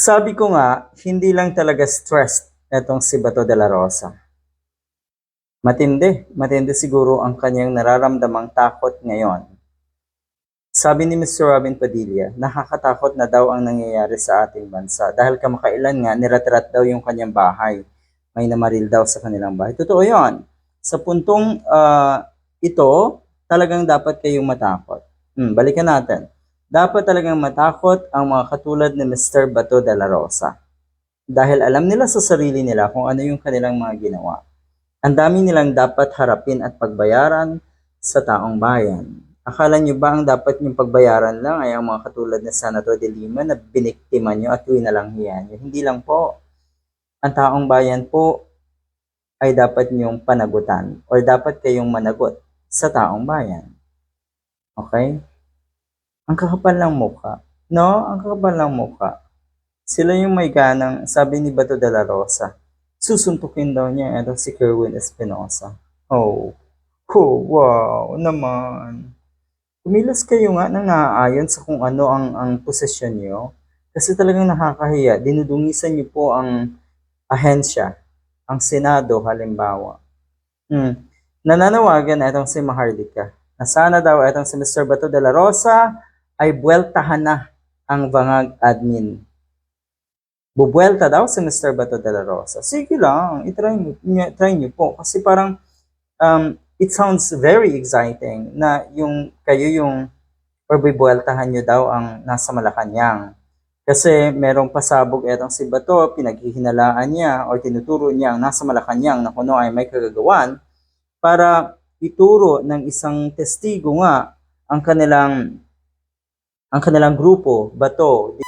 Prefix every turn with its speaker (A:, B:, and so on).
A: Sabi ko nga, hindi lang talaga stressed etong si Bato de la Rosa. Matindi, matindi siguro ang kanyang nararamdamang takot ngayon. Sabi ni Mr. Robin Padilla, nakakatakot na daw ang nangyayari sa ating bansa dahil kamakailan nga nirat-rat daw yung kanyang bahay. May namaril daw sa kanilang bahay. Totoo yon. Sa puntong ah, ito, talagang dapat kayong matakot. Hmm, balikan natin. Dapat talagang matakot ang mga katulad ni Mr. Bato de la Rosa. Dahil alam nila sa sarili nila kung ano yung kanilang mga ginawa. Ang dami nilang dapat harapin at pagbayaran sa taong bayan. Akala nyo ba ang dapat yung pagbayaran lang ay ang mga katulad na Senator de Lima na biniktima nyo at winalanghiyan nyo? Hindi lang po. Ang taong bayan po ay dapat nyong panagutan or dapat kayong managot sa taong bayan. Okay? Ang kakapal ng mukha. No? Ang kakapal ng mukha. Sila yung may ganang, sabi ni Bato de la Rosa, susuntukin daw niya ito si Kerwin Espinosa. Oh. Oh, wow, naman. Kumilos kayo nga nang naaayon sa kung ano ang, ang posisyon niyo. Kasi talagang nakakahiya. Dinudungisan niyo po ang ahensya, ang Senado halimbawa. Hmm. Nananawagan itong si Maharlika na sana daw itong si Mr. Bato de la Rosa ay buweltahan na ang bangag admin. Bubuelta daw si Mr. Bato de la Rosa. Sige lang, itry niyo- try niyo po. Kasi parang um, it sounds very exciting na yung kayo yung or bibueltahan nyo daw ang nasa Malacanang. Kasi merong pasabog etong si Bato, pinaghihinalaan niya o tinuturo niya ang nasa Malacanang na kuno ay may kagagawan para ituro ng isang testigo nga ang kanilang ang kanilang grupo, Bato,